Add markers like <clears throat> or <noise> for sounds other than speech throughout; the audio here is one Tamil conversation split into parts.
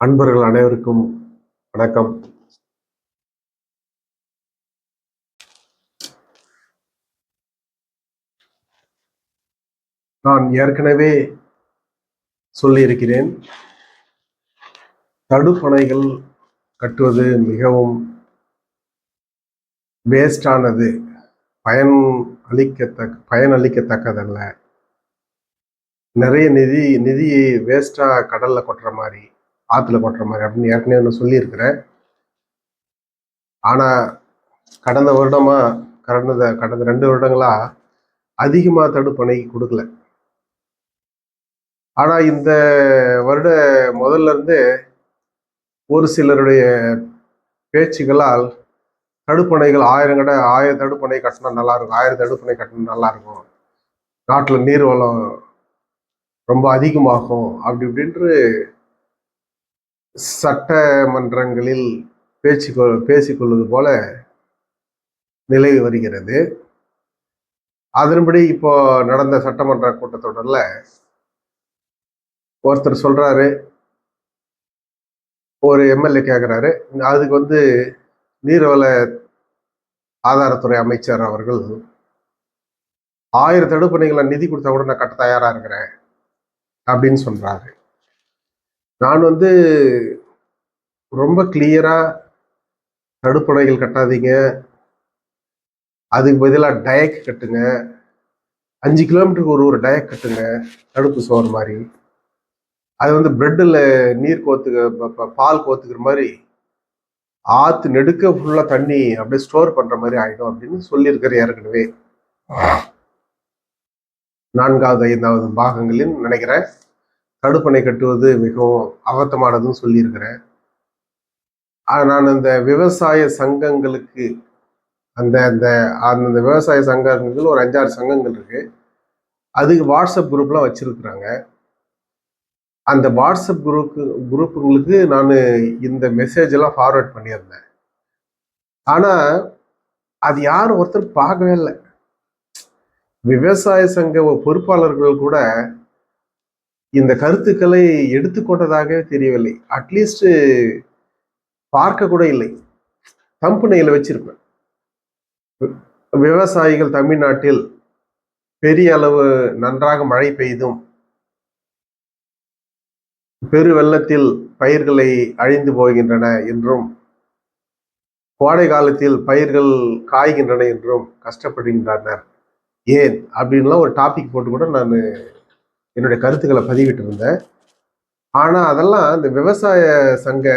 அன்பர்கள் அனைவருக்கும் வணக்கம். நான் ஏற்கனவே சொல்லியிருக்கிறேன் தடுப்பணைகள் கட்டுவது மிகவும் வேஸ்டானது பயன் அளிக்கத்தக்க பயன் அளிக்கத்தக்கதல்ல. நிறைய நிதி நிதியை வேஸ்டா கடல்ல கொட்டுற மாதிரி. ஆற்றுல கொட்டுற மாதிரி அப்படின்னு ஏற்கனவே நான் சொல்லியிருக்கிறேன். ஆனா கடந்த வருடமா கடந்த கடந்த ரெண்டு வருடங்களா அதிகமா தடுப்பணை கொடுக்கல. ஆனா இந்த வருட முதல்ல இருந்து ஒரு சிலருடைய பேச்சுகளால் தடுப்பணைகள் ஆயிரம் கடை ஆயிரம் தடுப்பணை கட்டினா நல்லா இருக்கும் ஆயிரம் தடுப்பணை கட்டினா நல்லா இருக்கும். நாட்டுல நீர் வளம் ரொம்ப அதிகமாகும் அப்படி இப்படின்ட்டு சட்டமன்றங்களில் பேச்சு பேசிக்கொள்வது போல நிலவி வருகிறது. அதன்படி இப்போ நடந்த சட்டமன்ற கூட்டத்தொடரில் ஒருத்தர் சொல்றாரு. ஒரு எம்எல்ஏ கேட்குறாரு அதுக்கு வந்து நீர்வள ஆதாரத்துறை அமைச்சர் அவர்கள் ஆயிரம் தடுப்பணிகளை நிதி கொடுத்தா கூட நான் கட்ட தயாராக இருக்கிறேன் அப்படின்னு சொல்றாரு. நான் வந்து ரொம்ப கிளியரா தடுப்பணைகள் கட்டாதீங்க. அதுக்கு பதிலாக டயக் கட்டுங்க. அஞ்சு கிலோமீட்டருக்கு ஒரு ஒரு டயக் கட்டுங்க. தடுப்பு சோறு மாதிரி. அது வந்து பிரெட்டில் நீர் கோத்துக்க பால் கோத்துக்கிற மாதிரி ஆற்று நெடுக்க ஃபுல்லாக தண்ணி அப்படியே ஸ்டோர் பண்ணுற மாதிரி ஆகிடும் அப்படின்னு சொல்லியிருக்கிற ஏற்கனவே. நான்காவது ஐந்தாவது பாகங்களில் நினைக்கிறேன். தடுப்பணை கட்டுவது மிகவும் அபத்தமானதுன்னு சொல்லியிருக்கிறேன். நான் அந்த விவசாய சங்கங்களுக்கு அந்த அந்த அந்த விவசாய சங்கங்கள் ஒரு அஞ்சாறு சங்கங்கள் இருக்கு. அதுக்கு வாட்ஸ்அப் குரூப்லாம் வச்சிருக்கிறாங்க. அந்த வாட்ஸ்அப் குரூப்பு குரூப்புங்களுக்கு நான் இந்த மெசேஜ் எல்லாம் ஃபார்வர்ட் பண்ணியிருந்தேன். ஆனால் அது யாரும் ஒருத்தர் பார்க்கவே இல்லை. விவசாய சங்க பொறுப்பாளர்கள் கூட இந்த கருத்துக்களை எடுத்துக்கொண்டதாகவே தெரியவில்லை. அட்லீஸ்ட் பார்க்க கூட இல்லை. தம்புனையில் வச்சிருப்பேன். விவசாயிகள் தமிழ்நாட்டில் பெரிய அளவு நன்றாக மழை பெய்தும் பெரு வெள்ளத்தில் பயிர்களை அழிந்து போகின்றன என்றும் கோடை காலத்தில் பயிர்கள் காய்கின்றன என்றும் கஷ்டப்படுகின்றனர். ஏன்? அப்படின்லாம் ஒரு டாபிக் போட்டு கூட நான் என்னுடைய கருத்துக்களை பதிவிட்டு இருந்தேன் ஆனால் அதெல்லாம் இந்த விவசாய சங்க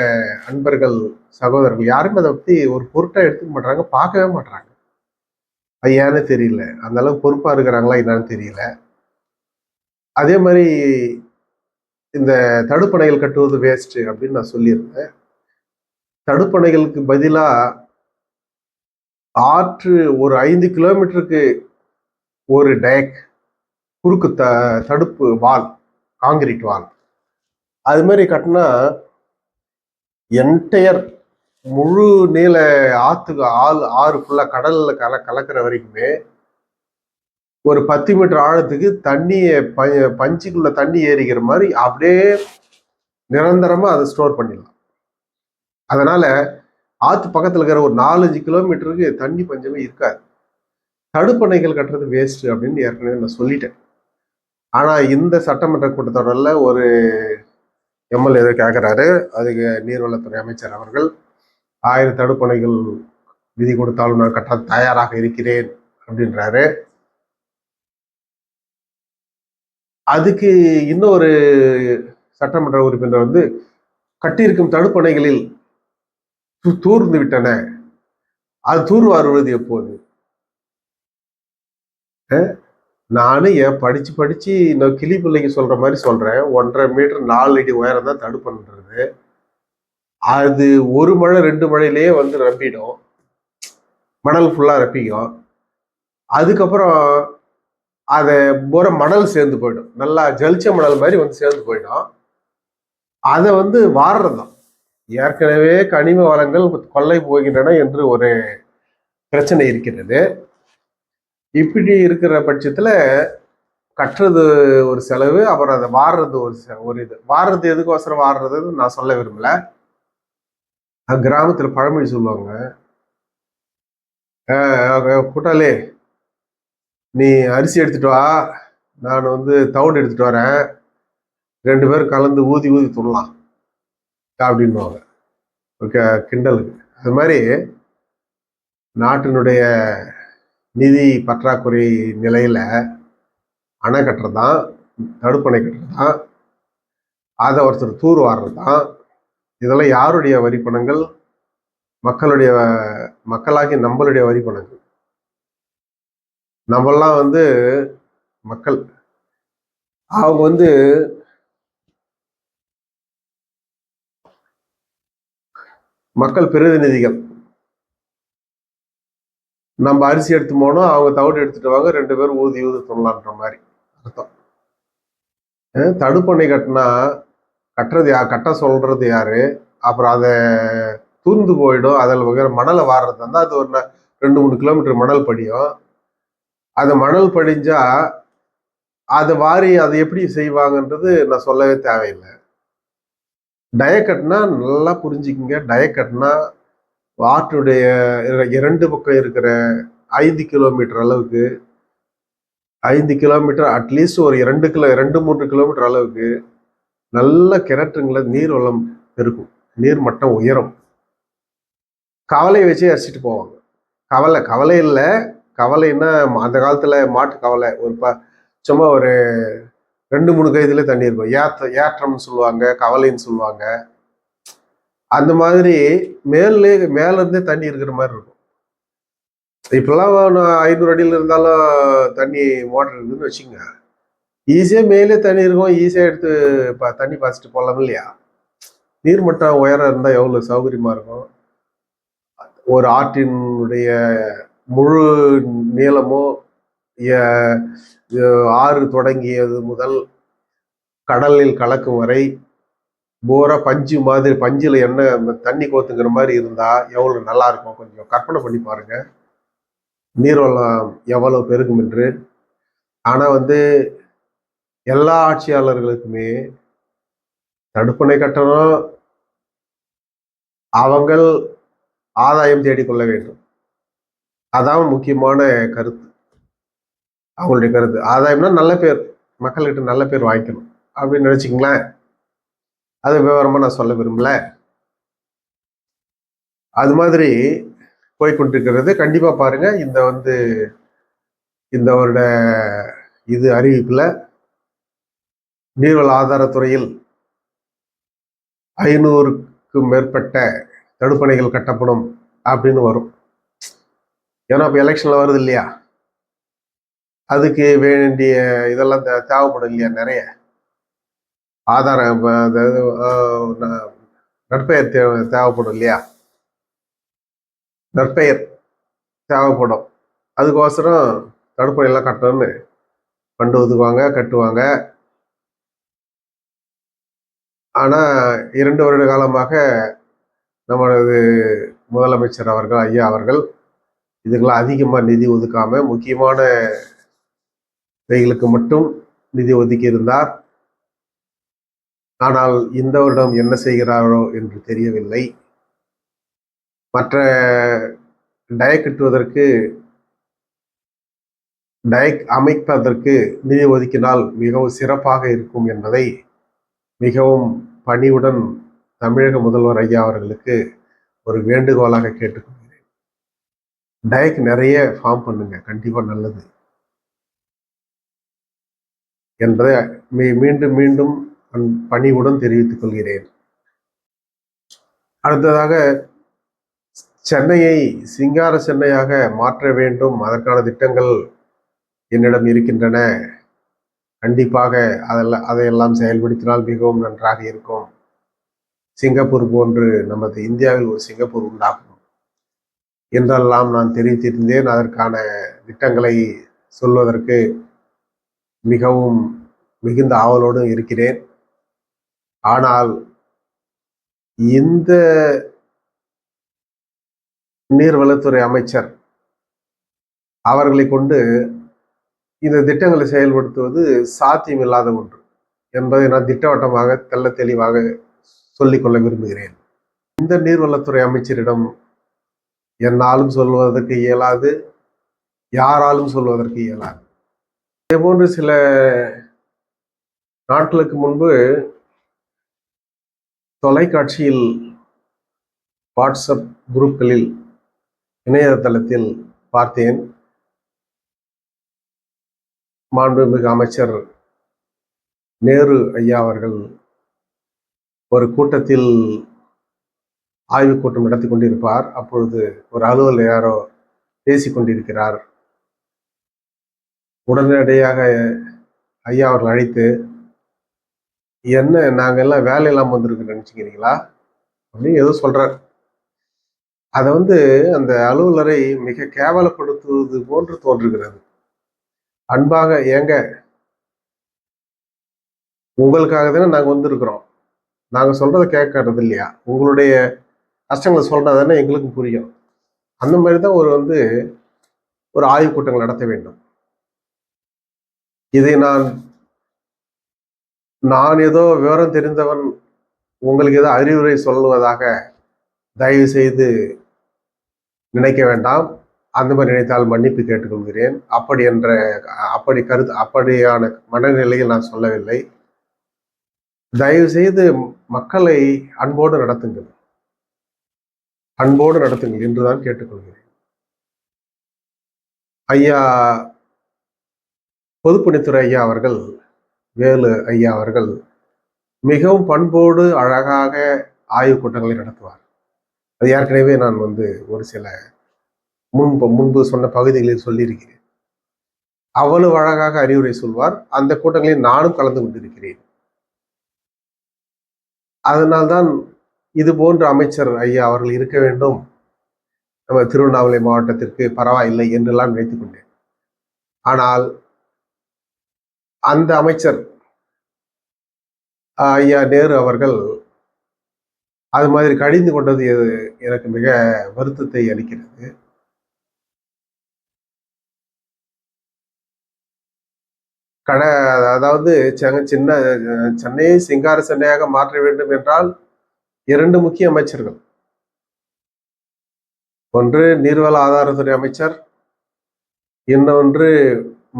அன்பர்கள் சகோதரர்கள் யாருமே அதை பற்றி ஒரு பொருட்டாக எடுத்துக்க மாட்டாங்க பார்க்கவே மாட்டாங்க அது ஏன்னு தெரியல. அந்த அளவுக்கு பொறுப்பாக இருக்கிறாங்களா என்னன்னு தெரியல. அதே மாதிரி இந்த தடுப்பணைகள் கட்டுவது வேஸ்ட்டு அப்படின்னு நான் சொல்லியிருந்தேன். தடுப்பணைகளுக்கு பதிலாக ஆற்று ஒரு ஐந்து கிலோமீட்டருக்கு ஒரு டேக் குறுக்கு த தடுப்பு வால் காங்கிரீட் வால். அது மாதிரி கட்டினா என்டையர் முழு நீள ஆத்துக்கு ஆள் ஆறு ஃபுல்லாக கடலில் கல கலக்கிற வரைக்குமே ஒரு பத்து மீட்டர் ஆழத்துக்கு தண்ணியை ப பஞ்சுக்குள்ள தண்ணி ஏறிக்கிற மாதிரி அப்படியே நிரந்தரமாக அதை ஸ்டோர் பண்ணிடலாம். அதனால் ஆற்று பக்கத்தில் இருக்கிற ஒரு நாலஞ்சு கிலோமீட்டருக்கு தண்ணி பஞ்சமே இருக்காது. தடுப்பணைகள் கட்டுறது வேஸ்ட்டு அப்படின்னு ஏற்கனவே நான் சொல்லிட்டேன். ஆனால் இந்த சட்டமன்ற கூட்டத்தொடரில் ஒரு எம்எல்ஏ கேட்குறாரு அதுக்கு நீர்வளத்துறை அமைச்சர் அவர்கள் ஆயிரம் தடுப்பணைகள் விதி கொடுத்தாலும் நான் கட்ட தயாராக இருக்கிறேன் அப்படின்றாரு. அதுக்கு இன்னொரு சட்டமன்ற உறுப்பினர் வந்து கட்டியிருக்கும் தடுப்பணைகளில் தூர்ந்து விட்டன. அது தூர்வாருவது எப்போது நானும் ஏன் படித்து படித்து நான் கிளி பிள்ளைக்கு சொல்கிற மாதிரி சொல்கிறேன் ஒன்றரை மீட்டர் நாலு அடி உயரம் தான் தடுப்புன்றது. அது ஒரு மழை ரெண்டு மழையிலேயே வந்து ரப்பிடும் மணல் ஃபுல்லாக ரப்பிக்கும். அதுக்கப்புறம் அதை பூரா மணல் சேர்ந்து போயிடும். நல்லா ஜலிச்ச மணல் மாதிரி வந்து சேர்ந்து போயிடும். அதை வந்து வாடுறதுதான் ஏற்கனவே கனிம வளங்கள் கொள்ளை போகின்றன என்று ஒரு பிரச்சனை இருக்கிறது. இப்படி இருக்கிற பட்சத்தில் கட்டுறது ஒரு செலவு அப்புறம் அதை வாடுறது ஒரு ஒரு இது. வாடுறது எதுக்கோசரம் வாடுறதுன்னு நான் சொல்ல விரும்பல. கிராமத்தில் பழமொழி சொல்லுவாங்க. அஹ் கூட்டாளி நீ அரிசி எடுத்துட்டு வா. நான் வந்து தவுண்டு எடுத்துட்டு வரேன். ரெண்டு பேரும் கலந்து ஊதி ஊதி துண்ணலாம் அப்படின்வாங்க ஓகே கிண்டலுக்கு. அது மாதிரி நாட்டினுடைய நிதி பற்றாக்குறை நிலையில் அணை கட்டுறது தான் தடுப்பணை கட்டுறது தான் அதை ஒருத்தர் தூர் வாடுறது தான் இதெல்லாம் யாருடைய வரி பணங்கள்? மக்களுடைய மக்களாகி நம்மளுடைய வரி பணங்கள். நம்மெல்லாம் வந்து மக்கள். அவங்க வந்து மக்கள் பிரதிநிதிகள். நம்ம அரிசி எடுத்து போனோம் அவங்க தவிடு எடுத்துட்டு வாங்க ரெண்டு பேரும் ஊதி ஊதி துண்ணலான்ற மாதிரி. அர்த்தம். தடுப்பணை கட்டினா கட்டுறது யா கட்ட சொல்றது யாரு? அப்புறம் அதை தூர்ந்து போயிடும். அதில் வகையான மணலை வாடுறது இருந்தால் அது ஒரு ரெண்டு மூணு கிலோமீட்டர் மணல் படியும். அது மணல் படிஞ்சா அதை வாரி அதை எப்படி செய்வாங்கன்றது நான் சொல்லவே தேவையில்லை. டயக்கட்னா நல்லா புரிஞ்சுக்கிங்க. டயக்கட்னா ஆற்றுடைய இரண்டு பக்கம் இருக்கிற ஐந்து கிலோமீட்டர் அளவுக்கு ஐந்து கிலோமீட்டர் அட்லீஸ்ட் ஒரு இரண்டு கிலோ ரெண்டு மூன்று கிலோமீட்டர் அளவுக்கு நல்ல கிணற்றுங்கள நீர் வளம் இருக்கும் நீர் மட்டம் உயரும். கவலையை வச்சு அரிச்சிட்டு போவாங்க. கவலை கவலை இல்லை. கவலைன்னா அந்த காலத்தில் மாட்டு கவலை. ஒரு ப சும்மா ஒரு ரெண்டு மூணு கைதுலேயே தண்ணி இருக்கும். ஏத்த ஏற்றம்னு சொல்லுவாங்க கவலைன்னு சொல்லுவாங்க. அந்த மாதிரி மேலே மேல இருந்தே தண்ணி இருக்கிற மாதிரி இருக்கும். இப்பெல்லாம் ஐநூறு அடியில் இருந்தாலும் தண்ணி மோட்டர் இருக்குதுன்னு வச்சுங்க ஈஸியாக மேலே தண்ணி இருக்கும். ஈஸியாக எடுத்து ப- தண்ணி பாய்ச்சிட்டு போகலாம் இல்லையா? நீர்மட்டம் உயரம் இருந்தால் எவ்வளோ சௌகரியமாக இருக்கும்? ஒரு ஆற்றினுடைய முழு நீளமோ ஆறு தொடங்கியது முதல் கடலில் கலக்கும் வரை போரா பஞ்சு மாதிரி பஞ்சில் என்ன தண்ணி கோத்துங்கிற மாதிரி இருந்தா எவ்வளவு நல்லா இருக்கும் கொஞ்சம் கற்பனை பண்ணி பாருங்க. நீர்வளம் எவ்வளவு பெருகும் என்று. ஆனா வந்து எல்லா ஆட்சியாளர்களுக்குமே தடுப்பணை கட்டணம். அவங்கள் ஆதாயம் தேடிக்கொள்ள வேண்டும். அதான் முக்கியமான கருத்து. அவங்களுடைய கருத்து. ஆதாயம்னா நல்ல பேர். மக்கள்கிட்ட நல்ல பேர் வாங்கிக்கணும். அப்படின்னு நினைச்சுங்களேன் அது விவரமாக நான் சொல்ல விரும்பல. அது மாதிரி போய்கொண்டிருக்கிறது கண்டிப்பாக பாருங்கள் இந்த வந்து இந்த வருட இது அறிவிப்பில் நீர்வள ஆதாரத்துறையில் ஐநூறுக்கும் மேற்பட்ட தடுப்பணைகள் கட்டப்படும் அப்படின்னு வரும். ஏன்னா இப்போ எலெக்ஷனில் வருது இல்லையா? அதுக்கு வேண்டிய இதெல்லாம் தேவைப்படும் இல்லையா நிறைய? ஆதாரம் அதாவது ந- நற்பெயர் தேவை தேவைப்படும் இல்லையா? நற்பெயர் தேவைப்படும். அதுக்கோசரம் தடுப்பணை எல்லாம் கட்டணும்னு பண்டு ஒதுக்குவாங்க கட்டுவாங்க. ஆனால் இரண்டு வருட காலமாக நம்மளது முதலமைச்சர் அவர்கள் ஐயா அவர்கள் இதுக்கெல்லாம் அதிகமாக நிதி ஒதுக்காமல் முக்கியமான இவைகளுக்கு மட்டும் நிதி ஒதுக்கி இருந்தார் ஆனால் இந்த வருடம் என்ன செய்கிறாரோ என்று தெரியவில்லை. மற்ற டயக் கட்டுவதற்கு டயக் அமைப்பதற்கு நிதி ஒதுக்கினால் மிகவும் சிறப்பாக இருக்கும் என்பதை மிகவும் பணிவுடன் தமிழக முதல்வர் ஐயா அவர்களுக்கு ஒரு வேண்டுகோளாக கேட்டுக்கொள்கிறேன். டயக் நிறைய ஃபார்ம் பண்ணுங்க கண்டிப்பாக நல்லது. என்பதை மீ- மீண்டும் மீண்டும் பணிவுடன் தெரிவித்துக் கொள்கிறேன். அடுத்ததாக சென்னையை சிங்கார சென்னையாக மாற்ற வேண்டும். அதற்கான திட்டங்கள் என்னிடம் இருக்கின்றன. கண்டிப்பாக அதெல்லாம் அதையெல்லாம் செயல்படுத்தினால் மிகவும் நன்றாக இருக்கும். சிங்கப்பூர் போன்று நமது இந்தியாவில் ஒரு சிங்கப்பூர் உண்டாகும். என்றெல்லாம் நான் தெரிவித்திருந்தேன். அதற்கான திட்டங்களை சொல்வதற்கு மிகவும் மிகுந்த ஆவலோடு இருக்கிறேன். ஆனால் இந்த நீர்வளத்துறை அமைச்சர் அவர்களை கொண்டு இந்த திட்டங்களை செயல்படுத்துவது சாத்தியமில்லாத ஒன்று என்பதை நான் திட்டவட்டமாக தெள்ள தெளிவாக சொல்லிக்கொள்ள விரும்புகிறேன். இந்த நீர்வளத்துறை அமைச்சரிடம் என்னாலும் சொல்வதற்கு இயலாது யாராலும் சொல்வதற்கு இயலாது. இதே போன்று சில நாட்களுக்கு முன்பு தொலைக்காட்சியில் வாட்ஸ்அப் குரூப்களில் இணையதளத்தில் பார்த்தேன். மாண்புமிகு அமைச்சர் நேரு ஐயா அவர்கள் ஒரு கூட்டத்தில் ஆய்வுக் கூட்டம் நடத்தி கொண்டிருப்பார். அப்பொழுது ஒரு அலுவலர் யாரோ பேசி கொண்டிருக்கிறார். உடனடியாக ஐயா அவர்கள் அழைத்து என்ன நாங்கள் எல்லாம் வேலை இல்லாமல் வந்திருக்கு நினச்சிக்கிறீங்களா? அப்படின்னு ஏதோ சொல்கிறார் அதை வந்து அந்த அலுவலரை மிக கேவலப்படுத்துவது போன்று தோன்றுகிறது. அன்பாக ஏங்க உங்களுக்காக தானே நாங்க வந்திருக்கிறோம். நாங்க சொல்றதை கேட்கறது இல்லையா? உங்களுடைய கஷ்டங்களை சொல்றா தானே எங்களுக்கு புரியும். அந்த மாதிரி தான் ஒரு வந்து ஒரு ஆய்வுக் கூட்டங்கள் நடத்த வேண்டும். இதை நான் நான் ஏதோ விவரம் தெரிந்தவன் உங்களுக்கு ஏதோ அறிவுரை சொல்லுவதாக தயவு செய்து நினைக்க வேண்டாம். அந்த மாதிரி நினைத்தால் மன்னிப்பு கேட்டுக்கொள்கிறேன். அப்படி என்ற அப்படி கருத்து அப்படியான மனநிலையில் நான் சொல்லவில்லை. தயவு செய்து மக்களை அன்போடு நடத்துங்கள். அன்போடு நடத்துங்கள் என்றுதான் கேட்டுக்கொள்கிறேன். ஐயா பொதுப்பணித்துறை ஐயா அவர்கள் வேலு ஐயா அவர்கள் மிகவும் பண்போடு அழகாக ஆய்வுக் கூட்டங்களை நடத்துவார். அது ஏற்கனவே நான் வந்து ஒரு சில முன்பு முன்பு சொன்ன பகுதிகளில் சொல்லியிருக்கிறேன். அவ்வளவு அழகாக அறிவுரை சொல்வார். அந்த கூட்டங்களில் நானும் கலந்து கொண்டிருக்கிறேன். அதனால்தான் இது போன்ற அமைச்சர் ஐயா அவர்கள் இருக்க வேண்டும். நம்ம திருவண்ணாமலை மாவட்டத்திற்கு பரவாயில்லை என்றெல்லாம் நினைத்துக் கொண்டேன். ஆனால் அந்த அமைச்சர் ஐயா நேரு அவர்கள் அது மாதிரி கடிந்து கொண்டது எது- எனக்கு மிக வருத்தத்தை அளிக்கிறது. கட அதாவது சின்ன சென்னையை சிங்கார சென்னையாக மாற்ற வேண்டும் என்றால் இரண்டு முக்கிய அமைச்சர்கள். ஒன்று நீர்வள ஆதாரத்துறை அமைச்சர் இன்னொன்று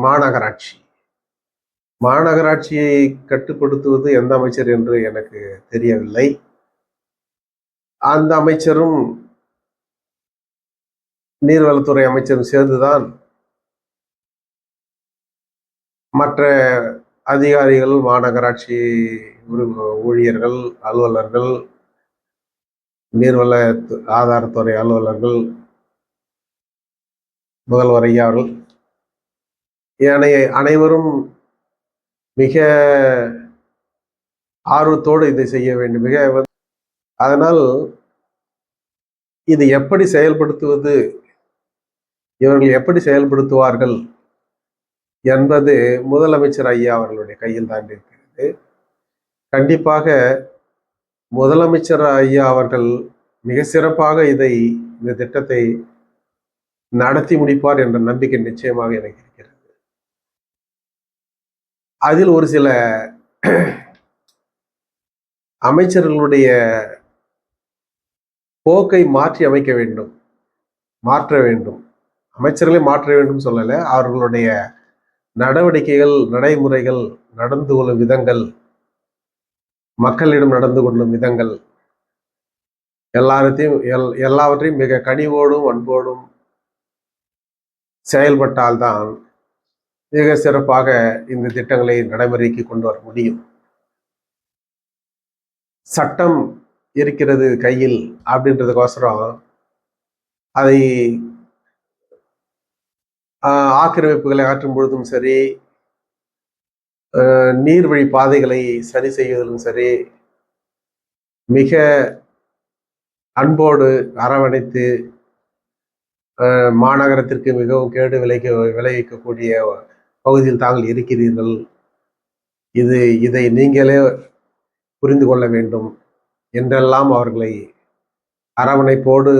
மாநகராட்சி. மாநகராட்சியை கட்டுப்படுத்துவது எந்த அமைச்சர் என்று எனக்கு தெரியவில்லை. அந்த அமைச்சரும் நீர்வளத்துறை அமைச்சரும் சேர்ந்துதான் மற்ற அதிகாரிகள் மாநகராட்சி ஊழியர்கள் அலுவலர்கள் நீர்வள ஆதாரத்துறை அலுவலர்கள் முதல்வர் ஐயா அவர்கள் ஏனைய அனைவரும் மிக ஆர்வத்தோடு இதை செய்ய வேண்டும். மிக அதனால் இது எப்படி செயல்படுத்துவது இவர்கள் எப்படி செயல்படுத்துவார்கள் என்பது முதலமைச்சர் ஐயா அவர்களுடைய கையில் தான் இருக்கிறது. கண்டிப்பாக முதலமைச்சர் ஐயா அவர்கள் மிக சிறப்பாக இதை இந்த திட்டத்தை நடத்தி முடிப்பார் என்ற நம்பிக்கை நிச்சயமாக எனக்கு அதில் ஒரு சில அமைச்சர்களுடைய போக்கை மாற்றி அமைக்க வேண்டும் மாற்ற வேண்டும். அமைச்சர்களை மாற்ற வேண்டும் சொல்லலை அவர்களுடைய நடவடிக்கைகள் நடைமுறைகள் நடந்து கொள்ளும் விதங்கள் மக்களிடம் நடந்து கொள்ளும் விதங்கள் எல்லாத்தையும் எல் எல்லாவற்றையும் மிக கனிவோடும் அன்போடும் செயல்பட்டால்தான் மிக சிறப்பாக இந்த திட்டங்களை நடைமுறைக்கு கொண்டு வர முடியும். சட்டம் இருக்கிறது கையில் அப்படின்றதுக்கோசரம் அதை ஆஹ், ஆக்கிரமிப்புகளை ஆற்றும் பொழுதும் சரி நீர்வழி பாதைகளை சரி செய்வதிலும் சரி மிக அன்போடு அரவணைத்து மாநகரத்திற்கு மிகவும் கேடு விளைக்க விளைவிக்கக்கூடிய பகுதியில் தாங்கள் இருக்கிறீர்கள். இது இதை நீங்களே புரிந்து கொள்ள வேண்டும் என்றெல்லாம் அவர்களை அரவணைப்போடு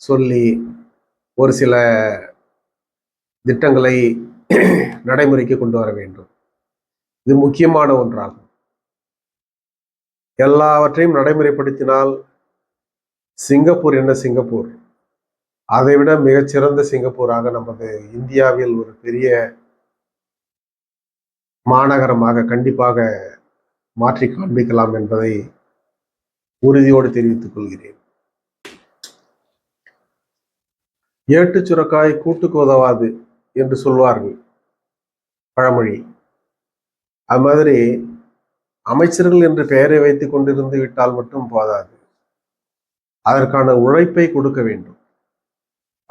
சொல்லி ஒரு சில திட்டங்களை <clears throat> நடைமுறைக்கு கொண்டு வர வேண்டும். இது முக்கியமான ஒன்றாகும். எல்லாவற்றையும் நடைமுறைப்படுத்தினால் சிங்கப்பூர் என்ன சிங்கப்பூர்? அதைவிட மிகச்சிறந்த சிங்கப்பூராக நமது இந்தியாவில் ஒரு பெரிய மாநகரமாக கண்டிப்பாக மாற்றி காண்பிக்கலாம் என்பதை உறுதியோடு தெரிவித்துக் கொள்கிறேன். ஏட்டு சுரக்காய் கூட்டுக்கு உதவாது என்று சொல்வார்கள் பழமொழி. அது மாதிரி அமைச்சர்கள் என்று பெயரை வைத்துக் கொண்டிருந்து விட்டால் மட்டும் போதாது. அதற்கான உழைப்பை கொடுக்க வேண்டும்.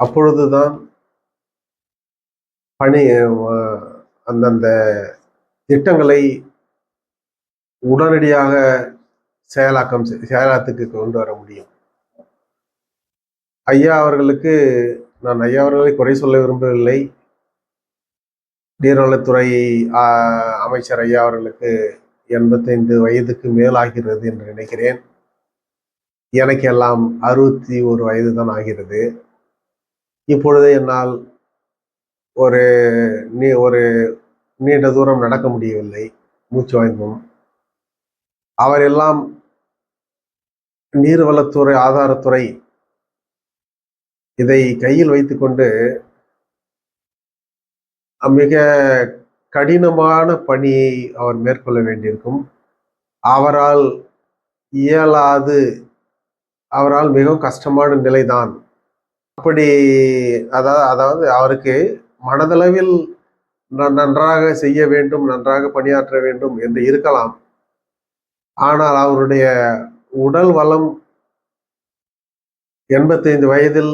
அப்பொழுதுதான் பணி அந்தந்த திட்டங்களை உடனடியாக செயலாக்கம் செய்- செயலாக்கத்துக்கு கொண்டு வர முடியும். ஐயா அவர்களுக்கு நான் ஐயா அவர்களை குறை சொல்ல விரும்பவில்லை. நீர்வளத்துறை அமைச்சர் ஐயா அவர்களுக்கு எண்பத்தைந்து வயதுக்கு மேலாகிறது என்று நினைக்கிறேன். எனக்கு எல்லாம் அறுபத்தி ஒரு வயது தான் ஆகிறது. இப்பொழுது என்னால் ஒரு நீ ஒரு நீண்ட தூரம் நடக்க முடியவில்லை. மூச்சு வாய்ப்பும். அவரெல்லாம் நீர்வளத்துறை ஆதாரத்துறை இதை கையில் வைத்துக்கொண்டு மிக கடினமான பணியை அவர் மேற்கொள்ள வேண்டியிருக்கும். அவரால் இயலாது அவரால் மிகவும் கஷ்டமான நிலைதான். அப்படி அதாவது அதாவது அவருக்கு மனதளவில் நன்றாக செய்ய வேண்டும் நன்றாக பணியாற்ற வேண்டும் என்று இருக்கலாம். ஆனால் அவருடைய உடல் வளம் எண்பத்தைந்து வயதில்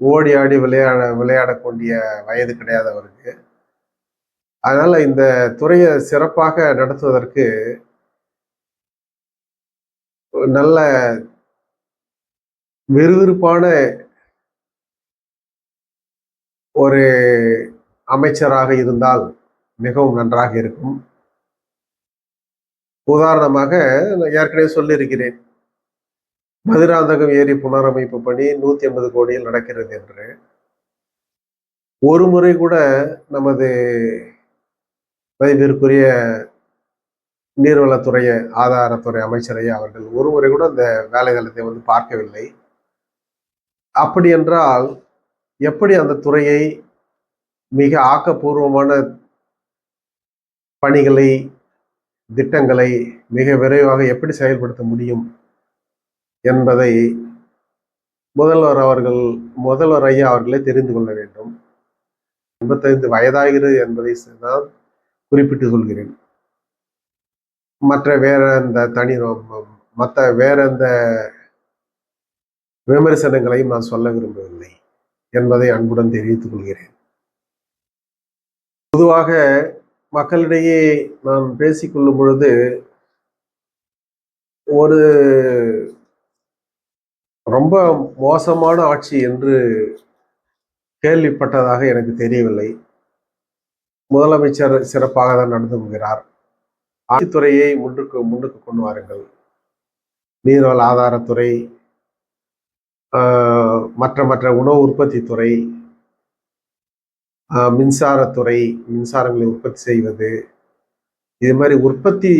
ஓடி ஆடி விளையாட விளையாடக்கூடிய வயது கிடையாது அவருக்கு. அதனால இந்த துறையை சிறப்பாக நடத்துவதற்கு நல்ல விறுவிறுப்பான ஒரு அமைச்சராக இருந்தால் மிகவும் நன்றாக இருக்கும். உதாரணமாக நான் ஏற்கனவே சொல்லியிருக்கிறேன். மதுராந்தகம் ஏரி புனரமைப்பு பணி நூத்தி ஐம்பது கோடியில் நடக்கிறது என்று. ஒரு முறை கூட நமது மதிப்பிற்குரிய நீர்வளத்துறை ஆதாரத்துறை அமைச்சரையே அவர்கள் ஒரு முறை கூட அந்த வேலைதளத்தை வந்து பார்க்கவில்லை. அப்படி என்றால் எப்படி அந்த துறையை மிக ஆக்கப்பூர்வமான பணிகளை திட்டங்களை மிக விரைவாக எப்படி செயல்படுத்த முடியும் என்பதை முதல்வர் அவர்கள் முதல்வர் ஐயா அவர்களே தெரிந்து கொள்ள வேண்டும். எண்பத்தைந்து வயதாகிறது என்பதை நான் குறிப்பிட்டு சொல்கிறேன் மற்ற வேற இந்த தனி மற்ற வேற எந்த விமர்சனங்களையும் நான் சொல்ல விரும்பவில்லை என்பதை அன்புடன் தெரிவித்துக் கொள்கிறேன். பொதுவாக மக்களிடையே நான் பேசிக்கொள்ளும் பொழுது ஒரு ரொம்ப மோசமான ஆட்சி என்று கேள்விப்பட்டதாக எனக்கு தெரியவில்லை. முதலமைச்சர் சிறப்பாக தான் நடந்து கொள்கிறார். ஆட்சித்துறையை முன்னுக்கு முன்னுக்கு கொண்டு வாருங்கள். நீர்வள ஆதாரத்துறை மற்ற மற்ற உணவு உற்பத்தி துறை மின்சாரத்துறை மின்சாரங்களை உற்பத்தி செய்வது இது மாதிரி உற்பத்தி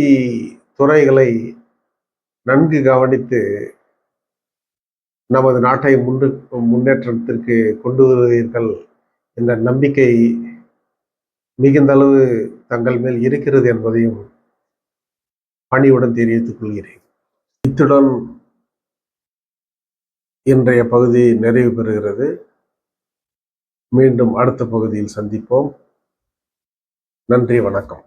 துறைகளை நன்கு கவனித்து நமது நாட்டை முன்னு முன்னேற்றத்திற்கு கொண்டு வருவீர்கள் என்ற நம்பிக்கை மிகுந்தளவு தங்கள் மேல் இருக்கிறது என்பதையும் பணியுடன் தெரிவித்துக் கொள்கிறேன். இத்துடன் இன்றைய பகுதி நிறைவு பெறுகிறது. மீண்டும் அடுத்த பகுதியில் சந்திப்போம். நன்றி வணக்கம்.